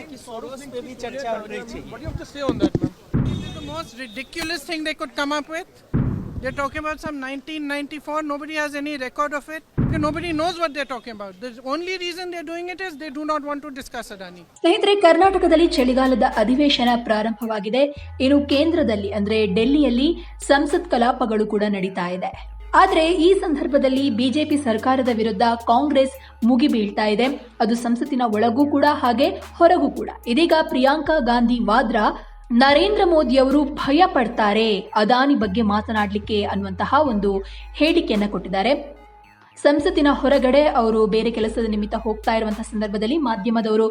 है कि सोरोस पे भी चर्चा हो रही थी What do you have to say on that, ma'am? This is the most ridiculous thing they could come up with. They're talking about some 1994. Nobody has any record of it. Nobody knows what they're talking about. The only reason they're doing it is they do not want to discuss Adani. ಸ್ನೇಹಿತರೆ ಕರ್ನಾಟಕದಲ್ಲಿ ಚಳಿಗಾಲದ ಅಧಿವೇಶನ ಪ್ರಾರಂಭವಾಗಿದೆ ಇನ್ನು ಕೇಂದ್ರದಲ್ಲಿ ಅಂದ್ರೆ ಡೆಲ್ಲಿಯಲ್ಲಿ ಸಂಸತ್ ಕಲಾಪಗಳು ಕೂಡ ನಡೀತಾ ಇದೆ ಆದ್ರೆ ಈ ಸಂದರ್ಭದಲ್ಲಿ ಬಿಜೆಪಿ ಸರ್ಕಾರದ ವಿರುದ್ಧ ಕಾಂಗ್ರೆಸ್ ಮುಗಿಬೀಳ್ತಾ ಇದೆ. ಅದು ಸಂಸತ್ತಿನ ಒಳಗೂ ಕೂಡ ಹಾಗೆ ಹೊರಗೂ ಕೂಡ. ಇದೀಗ ಪ್ರಿಯಾಂಕಾ ಗಾಂಧಿ ವಾದ್ರಾ ನರೇಂದ್ರ ಮೋದಿ ಅವರು ಭಯ ಪಡ್ತಾರೆ. ಅದಾನಿ ಬಗ್ಗೆ ಮಾತನಾಡಲಿಕ್ಕೆ ಅನ್ನುವಂತಹ ಒಂದು ಹೇಳಿಕೆಯನ್ನು ಕೊಟ್ಟಿದ್ದಾರೆ. ಸಂಸತ್ತಿನ ಹೊರಗಡೆ ಅವರು ಬೇರೆ ಕೆಲಸದ ನಿಮಿತ್ತ ಹೋಗ್ತಾ ಇರುವಂತಹ ಸಂದರ್ಭದಲ್ಲಿ ಮಾಧ್ಯಮದವರು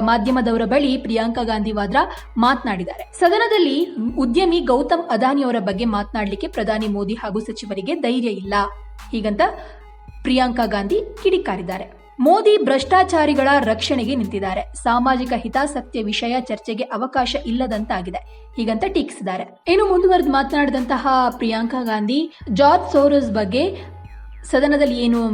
ಮಾಧ್ಯಮದವರ ಬಳಿ ಪ್ರಿಯಾಂಕಾ ಗಾಂಧಿ ವಾದ್ರಾ ಮಾತನಾಡಿದ್ದಾರೆ. ಸದನದಲ್ಲಿ ಉದ್ಯಮಿ ಗೌತಮ್ ಅದಾನಿ ಅವರ ಬಗ್ಗೆ ಮಾತನಾಡಲಿಕ್ಕೆ ಪ್ರಧಾನಿ ಮೋದಿ ಹಾಗೂ ಸಚಿವರಿಗೆ ಧೈರ್ಯ ಇಲ್ಲ. ಹೀಗಂತ ಪ್ರಿಯಾಂಕಾ ಗಾಂಧಿ ಕಿಡಿಕಾರಿದ್ದಾರೆ. ಮೋದಿ ಭ್ರಷ್ಟಾಚಾರಿಗಳ ರಕ್ಷಣೆಗೆ ನಿಂತಿದ್ದಾರೆ. ಸಾಮಾಜಿಕ ಹಿತಾಸಕ್ತಿಯ ವಿಷಯ ಚರ್ಚೆಗೆ ಅವಕಾಶ ಇಲ್ಲದಂತಾಗಿದೆ. ಹೀಗಂತ ಟೀಕಿಸಿದ್ದಾರೆ. ಇನ್ನು ಮುಂದುವರೆದು ಮಾತನಾಡಿದಂತಹ ಪ್ರಿಯಾಂಕಾ ಗಾಂಧಿ, ಜಾರ್ಜ್ ಸೋರಸ್ ಬಗ್ಗೆ ಸದನದಲ್ಲಿ ಏನು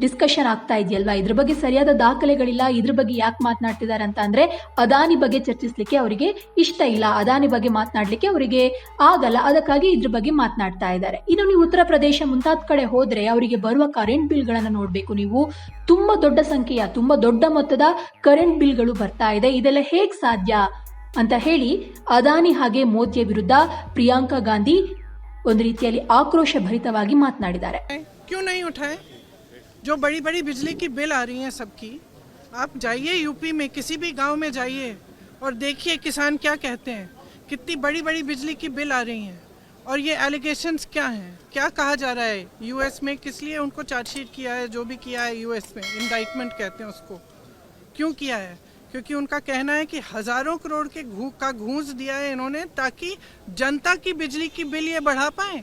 ಡಿಸ್ಕಷನ್ ಆಗ್ತಾ ಇದೆಯಲ್ವಾ? ಇದ್ರ ಬಗ್ಗೆ ಸರಿಯಾದ ದಾಖಲೆಗಳಿಲ್ಲ. ಇದ್ರ ಬಗ್ಗೆ ಯಾಕೆ ಮಾತನಾಡ್ತಿದ್ದಾರೆ ಅಂತ ಅಂದ್ರೆ ಅದಾನಿ ಬಗ್ಗೆ ಚರ್ಚಿಸ್ಲಿಕ್ಕೆ ಅವರಿಗೆ ಇಷ್ಟ ಇಲ್ಲ. ಅದಾನಿ ಬಗ್ಗೆ ಮಾತನಾಡ್ಲಿಕ್ಕೆ ಅವರಿಗೆ ಆಗಲ್ಲ. ಅದಕ್ಕಾಗಿ ಇದ್ರ ಬಗ್ಗೆ ಮಾತನಾಡ್ತಾ ಇದ್ದಾರೆ. ಇನ್ನು ನೀವು ಉತ್ತರ ಪ್ರದೇಶ ಮುಂತಾದ ಕಡೆ ಹೋದ್ರೆ ಅವರಿಗೆ ಬರುವ ಕರೆಂಟ್ ಬಿಲ್ಗಳನ್ನು ನೋಡ್ಬೇಕು ನೀವು. ತುಂಬಾ ದೊಡ್ಡ ಸಂಖ್ಯೆಯ, ತುಂಬಾ ದೊಡ್ಡ ಮೊತ್ತದ ಕರೆಂಟ್ ಬಿಲ್ಗಳು ಬರ್ತಾ ಇದೆ. ಇದೆಲ್ಲ ಹೇಗ್ ಸಾಧ್ಯ ಅಂತ ಹೇಳಿ ಅದಾನಿ ಹಾಗೆ ಮೋದಿಯ ವಿರುದ್ಧ ಪ್ರಿಯಾಂಕಾ ಗಾಂಧಿ ಒಂದು ರೀತಿಯಲ್ಲಿ ಆಕ್ರೋಶ ಭರಿತವಾಗಿ ಮಾತನಾಡಿದ್ದಾರೆ. क्यों नहीं उठाए? जो बड़ी बड़ी बिजली की बिल आ रही हैं सबकी, आप जाइए यूपी में, किसी भी गाँव में जाइए और देखिए किसान क्या कहते हैं। कितनी बड़ी बड़ी बिजली की बिल आ रही हैं और ये एलिगेशंस क्या हैं? क्या कहा जा रहा है? यूएस में किस लिए उनको चार्जशीट किया है? जो भी किया है यूएस में इंडाइटमेंट कहते हैं उसको। क्यों किया है? क्योंकि उनका कहना है कि हज़ारों करोड़ के घू, का घूस दिया है इन्होंने ताकि जनता की बिजली की बिल ये बढ़ा पाए।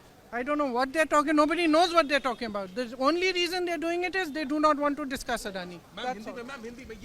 I don't know what they're talking. Nobody knows what they're talking about. The only reason they're doing it is they do not want to discuss Adani.